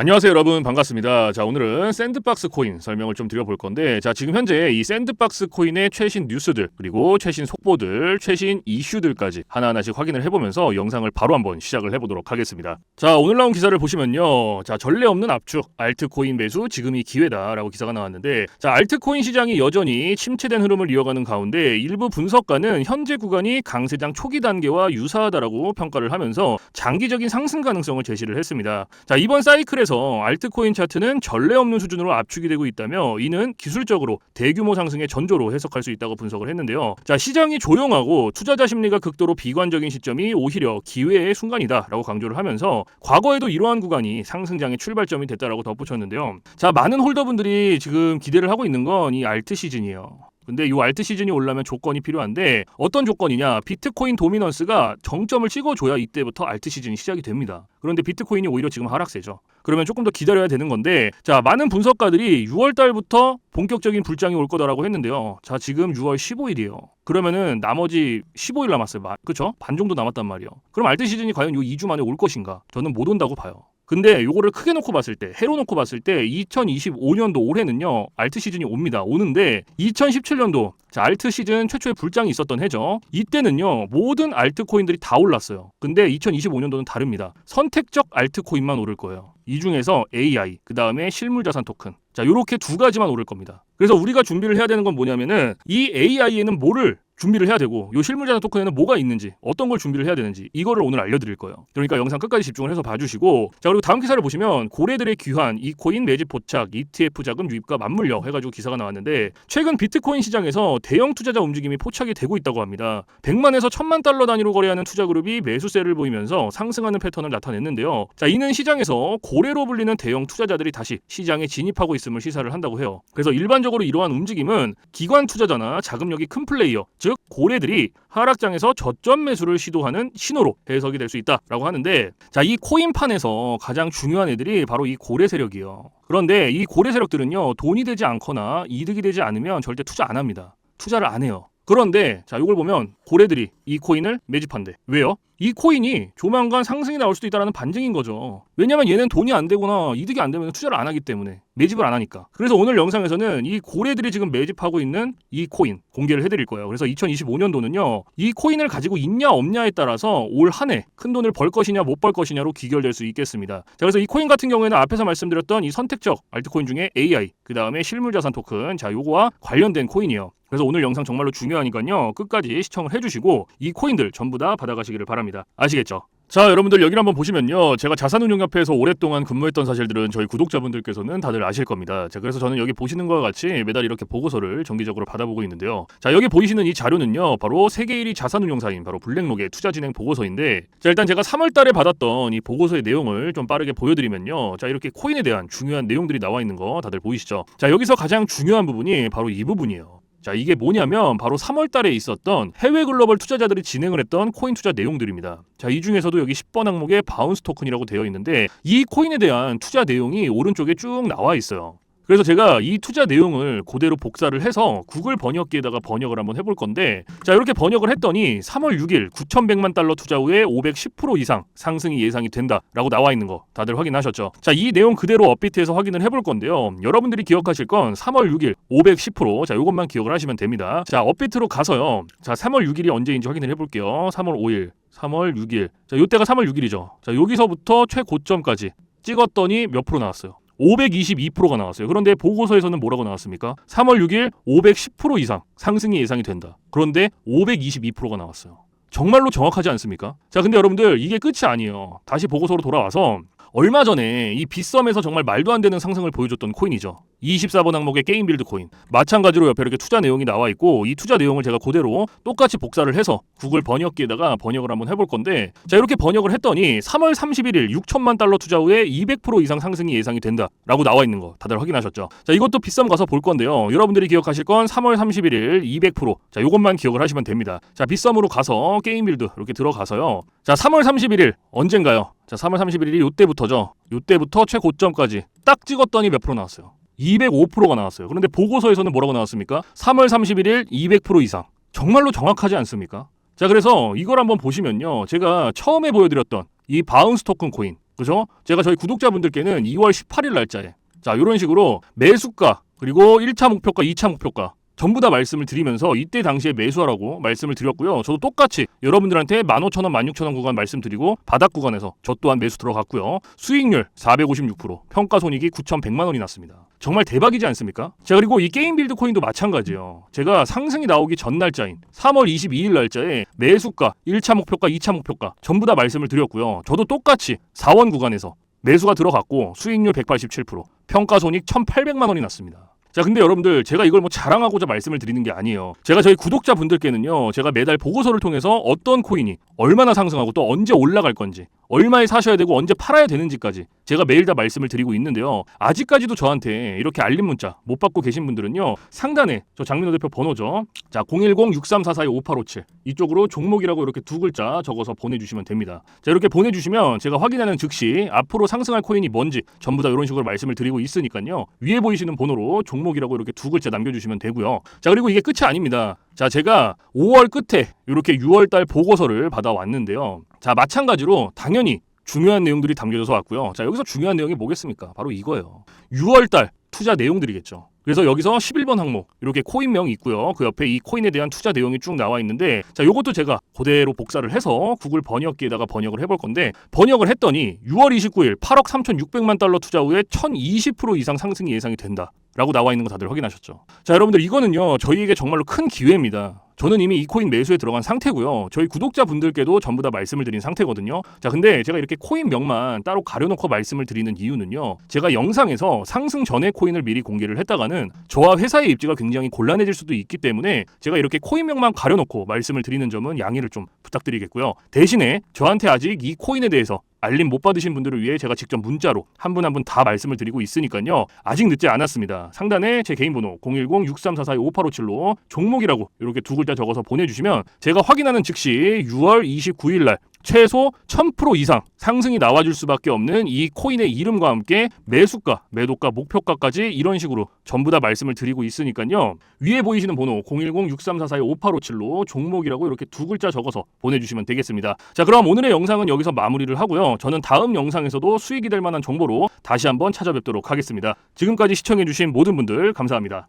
안녕하세요 여러분 반갑습니다. 자 오늘은 샌드박스 코인 설명을 좀 드려볼 건데 자 지금 현재 이 샌드박스 코인의 최신 뉴스들 그리고 최신 속보들 최신 이슈들까지 하나하나씩 확인을 해보면서 영상을 바로 한번 시작을 해보도록 하겠습니다. 자 오늘 나온 기사를 보시면요 자 전례 없는 압축 알트코인 매수 지금이 기회다라고 기사가 나왔는데 자 알트코인 시장이 여전히 침체된 흐름을 이어가는 가운데 일부 분석가는 현재 구간이 강세장 초기 단계와 유사하다라고 평가를 하면서 장기적인 상승 가능성을 제시를 했습니다. 자 이번 사이클에 서 알트코인 차트는 전례 없는 수준으로 압축이 되고 있다며 이는 기술적으로 대규모 상승의 전조로 해석할 수 있다고 분석을 했는데요. 자 시장이 조용하고 투자자 심리가 극도로 비관적인 시점이 오히려 기회의 순간이다라고 강조를 하면서 과거에도 이러한 구간이 상승장의 출발점이 됐다라고 덧붙였는데요. 자 많은 홀더분들이 지금 기대를 하고 있는 건 이 알트 시즌이에요. 근데 이 알트 시즌이 올라면 조건이 필요한데 어떤 조건이냐? 비트코인 도미넌스가 정점을 찍어줘야 이때부터 알트 시즌이 시작이 됩니다. 그런데 비트코인이 오히려 지금 하락세죠. 그러면 조금 더 기다려야 되는 건데 자 많은 분석가들이 6월 달부터 본격적인 불장이 올 거다라고 했는데요. 자 지금 6월 15일이에요. 그러면은 나머지 15일 남았어요. 마- 그쵸? 반 정도 남았단 말이에요. 그럼 알트 시즌이 과연 요 2주 만에 올 것인가? 저는 못 온다고 봐요. 근데 요거를 크게 놓고 봤을 때, 해로 놓고 봤을 때 2025년도 올해는요. 알트 시즌이 옵니다. 오는데 2017년도 자, 알트 시즌 최초의 불장이 있었던 해죠. 이때는요. 모든 알트 코인들이 다 올랐어요. 근데 2025년도는 다릅니다. 선택적 알트 코인만 오를 거예요. 이 중에서 AI, 그다음에 실물 자산 토큰. 자, 요렇게 두 가지만 오를 겁니다. 그래서 우리가 준비를 해야 되는 건 뭐냐면은 이 AI에는 뭐를 준비를 해야 되고 요 실물자산 토큰에는 뭐가 있는지 어떤 걸 준비를 해야 되는지 이거를 오늘 알려드릴 거예요. 그러니까 영상 끝까지 집중을 해서 봐주시고 자 그리고 다음 기사를 보시면 고래들의 귀환 이 코인 매집 포착 ETF 자금 유입과 맞물려 해가지고 기사가 나왔는데 최근 비트코인 시장에서 대형 투자자 움직임이 포착이 되고 있다고 합니다. 100만에서 1000만 달러 단위로 거래하는 투자 그룹이 매수세를 보이면서 상승하는 패턴을 나타냈는데요. 자 이는 시장에서 고래로 불리는 대형 투자자들이 다시 시장에 진입하고 있음을 시사를 한다고 해요. 그래서 일반적으로 이러한 움직임은 기관 투자자나 자금력이 큰 플레이어 즉 고래들이 하락장에서 저점 매수를 시도하는 신호로 해석이 될 수 있다라고 하는데 자 이 코인판에서 가장 중요한 애들이 바로 이 고래 세력이에요. 그런데 이 고래 세력들은요 돈이 되지 않거나 이득이 되지 않으면 절대 투자 안 합니다. 투자를 안 해요. 그런데 자 이걸 보면 고래들이 이 코인을 매집한대. 왜요? 이 코인이 조만간 상승이 나올 수도 있다는 반증인 거죠. 왜냐면 얘는 돈이 안 되거나 이득이 안 되면 투자를 안 하기 때문에 매집을 안 하니까. 그래서 오늘 영상에서는 이 고래들이 지금 매집하고 있는 이 코인 공개를 해드릴 거예요. 그래서 2025년도는요 이 코인을 가지고 있냐 없냐에 따라서 올 한 해 큰 돈을 벌 것이냐 못 벌 것이냐로 귀결될 수 있겠습니다. 자 그래서 이 코인 같은 경우에는 앞에서 말씀드렸던 이 선택적 알트코인 중에 AI 그 다음에 실물자산 토큰 자 요거와 관련된 코인이에요. 그래서 오늘 영상 정말로 중요하니까요. 끝까지 시청을 해주시고 이 코인들 전부 다 받아가시기를 바랍니다. 아시겠죠? 자 여러분들 여기를 한번 보시면요. 제가 자산운용협회에서 오랫동안 근무했던 사실들은 저희 구독자분들께서는 다들 아실 겁니다. 자 그래서 저는 여기 보시는 것과 같이 매달 이렇게 보고서를 정기적으로 받아보고 있는데요. 자 여기 보이시는 이 자료는요. 바로 세계 1위 자산운용사인 바로 블랙록의 투자 진행 보고서인데 자 일단 제가 3월 달에 받았던 이 보고서의 내용을 좀 빠르게 보여드리면요. 자 이렇게 코인에 대한 중요한 내용들이 나와 있는 거 다들 보이시죠? 자 여기서 가장 중요한 부분이 바로 이 부분이에요 자, 이게 뭐냐면 바로 3월 달에 있었던 해외 글로벌 투자자들이 진행을 했던 코인 투자 내용들입니다. 자, 이 중에서도 여기 10번 항목에 바운스 토큰이라고 되어 있는데 이 코인에 대한 투자 내용이 오른쪽에 쭉 나와 있어요. 그래서 제가 이 투자 내용을 그대로 복사를 해서 구글 번역기에다가 번역을 한번 해볼 건데 자 이렇게 번역을 했더니 3월 6일 9,100만 달러 투자 후에 510% 이상 상승이 예상이 된다라고 나와 있는 거 다들 확인하셨죠? 자 이 내용 그대로 업비트에서 확인을 해볼 건데요. 여러분들이 기억하실 건 3월 6일 510%자 이것만 기억을 하시면 됩니다. 자 업비트로 가서요. 자 3월 6일이 언제인지 확인을 해볼게요. 3월 5일 3월 6일 자 요때가 3월 6일이죠. 자 여기서부터 최고점까지 찍었더니 몇 프로 나왔어요? 522%가 나왔어요. 그런데 보고서에서는 뭐라고 나왔습니까? 3월 6일 510% 이상 상승이 예상이 된다. 그런데 522%가 나왔어요. 정말로 정확하지 않습니까? 자, 근데 여러분들 이게 끝이 아니에요. 다시 보고서로 돌아와서 얼마 전에 이 빗썸에서 정말 말도 안 되는 상승을 보여줬던 코인이죠. 24번 항목의 게임 빌드 코인. 마찬가지로 옆에 이렇게 투자 내용이 나와 있고 이 투자 내용을 제가 그대로 똑같이 복사를 해서 구글 번역기에다가 번역을 한번 해볼 건데 자 이렇게 번역을 했더니 3월 31일 6천만 달러 투자 후에 200% 이상 상승이 예상이 된다라고 나와 있는 거 다들 확인하셨죠? 자 이것도 빗썸 가서 볼 건데요. 여러분들이 기억하실 건 3월 31일 200%자 요것만 기억을 하시면 됩니다. 자 빗썸으로 가서 게임 빌드 이렇게 들어가서요. 자 3월 31일 언젠가요? 자 3월 31일이 요때부터죠. 요때부터 최고점까지 딱 찍었더니 몇 프로 나왔어요? 205%가 나왔어요. 그런데 보고서에서는 뭐라고 나왔습니까? 3월 31일 200% 이상. 정말로 정확하지 않습니까? 자, 그래서 이걸 한번 보시면요. 제가 처음에 보여드렸던 이 바운스 토큰 코인. 그죠? 제가 저희 구독자분들께는 2월 18일 날짜에 자 이런 식으로 매수가 그리고 1차 목표가 2차 목표가 전부 다 말씀을 드리면서 이때 당시에 매수하라고 말씀을 드렸고요. 저도 똑같이 여러분들한테 15,000원, 16,000원 구간 말씀드리고 바닥 구간에서 저 또한 매수 들어갔고요. 수익률 456%, 평가 손익이 9,100만 원이 났습니다. 정말 대박이지 않습니까? 자 그리고 이 게임 빌드 코인도 마찬가지예요. 제가 상승이 나오기 전 날짜인 3월 22일 날짜에 매수가, 1차 목표가, 2차 목표가 전부 다 말씀을 드렸고요. 저도 똑같이 4원 구간에서 매수가 들어갔고 수익률 187%, 평가 손익 1,800만 원이 났습니다. 자, 근데 여러분들 제가 이걸 뭐 자랑하고자 말씀을 드리는 게 아니에요. 제가 저희 구독자분들께는요, 제가 매달 보고서를 통해서 어떤 코인이 얼마나 상승하고 또 언제 올라갈 건지, 얼마에 사셔야 되고 언제 팔아야 되는지까지 제가 매일 다 말씀을 드리고 있는데요. 아직까지도 저한테 이렇게 알림 문자 못 받고 계신 분들은요, 상단에 저 장민호 대표 번호죠. 자, 010-6344-5857 이쪽으로 종목이라고 이렇게 두 글자 적어서 보내주시면 됩니다. 자, 이렇게 보내주시면 제가 확인하는 즉시 앞으로 상승할 코인이 뭔지 전부 다 이런 식으로 말씀을 드리고 있으니까요. 위에 보이시는 번호로 종목이라고 이렇게 두 글자 남겨주시면 되고요. 자, 그리고 이게 끝이 아닙니다. 자, 제가 5월 끝에 이렇게 6월 달 보고서를 받아왔는데요. 자, 마찬가지로 당연히 중요한 내용들이 담겨져서 왔고요. 자, 여기서 중요한 내용이 뭐겠습니까? 바로 이거예요. 6월 달 투자 내용들이겠죠. 그래서 여기서 11번 항목 이렇게 코인명이 있고요. 그 옆에 이 코인에 대한 투자 내용이 쭉 나와 있는데 자, 요것도 제가 그대로 복사를 해서 구글 번역기에다가 번역을 해볼 건데 번역을 했더니 6월 29일 8억 3,600만 달러 투자 후에 1,020% 이상 상승이 예상이 된다. 라고 나와 있는 거 다들 확인하셨죠? 자, 여러분들 이거는요. 저희에게 정말로 큰 기회입니다. 저는 이미 이 코인 매수에 들어간 상태고요. 저희 구독자분들께도 전부 다 말씀을 드린 상태거든요. 자, 근데 제가 이렇게 코인 명만 따로 가려놓고 말씀을 드리는 이유는요. 제가 영상에서 상승 전에 코인을 미리 공개를 했다가는 저와 회사의 입지가 굉장히 곤란해질 수도 있기 때문에 제가 이렇게 코인 명만 가려놓고 말씀을 드리는 점은 양해를 좀 부탁드리겠고요. 대신에 저한테 아직 이 코인에 대해서 알림 못 받으신 분들을 위해 제가 직접 문자로 한 분 한 분 다 말씀을 드리고 있으니까요. 아직 늦지 않았습니다. 상단에 제 개인 번호 010-6344-5857로 종목이라고 이렇게 두 글자 적어서 보내주시면 제가 확인하는 즉시 6월 29일 날 최소 1000% 이상 상승이 나와줄 수밖에 없는 이 코인의 이름과 함께 매수가, 매도가, 목표가까지 이런 식으로 전부 다 말씀을 드리고 있으니까요. 위에 보이시는 번호 010-6344-5857로 종목이라고 이렇게 두 글자 적어서 보내주시면 되겠습니다. 자 그럼 오늘의 영상은 여기서 마무리를 하고요. 저는 다음 영상에서도 수익이 될 만한 정보로 다시 한번 찾아뵙도록 하겠습니다. 지금까지 시청해주신 모든 분들 감사합니다.